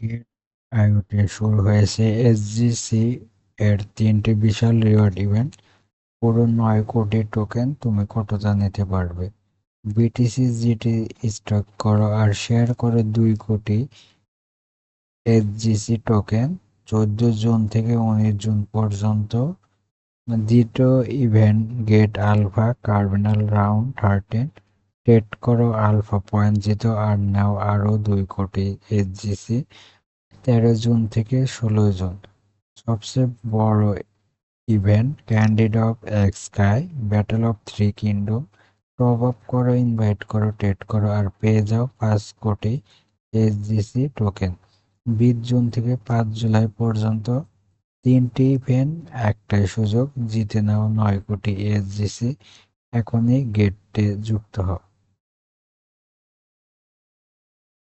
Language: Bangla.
গেট আইওতে শুরু হয়েছে। এসজিসি এর তিনটি বিশাল রিওয়ার্ড ইভেন্ট। পুরো নয় কোটি টোকেন তুমি কতটা নিতে পারবে? বিটিসি জিটি স্টক করো আর শেয়ার করো দুই কোটি এসজিসি টোকেন। চোদ্দ জুন থেকে উনিশ জুন পর্যন্ত। দ্বিতীয় event get alpha, carnival round, thirteen. TET করো, আলফা পয়েন্ট জিতো, আর নাও আরও দুই কোটি এসজিসি তেরো জুন থেকে ষোলো জুন। সবচেয়ে বড় event, candid of X sky, battle of three kingdom. Top up করো, ইনভাইট করো টেট করো, আর পেয়ে যাও পাঁচ কোটি এসজিসি টোকেন। বিশ জুন থেকে পাঁচ জুলাই পর্যন্ত তিনটি ইভেন্ট, একটাই সুযোগ, জিতে নাও নয় কোটি এসজিসি এখনই গেটে যুক্ত হও।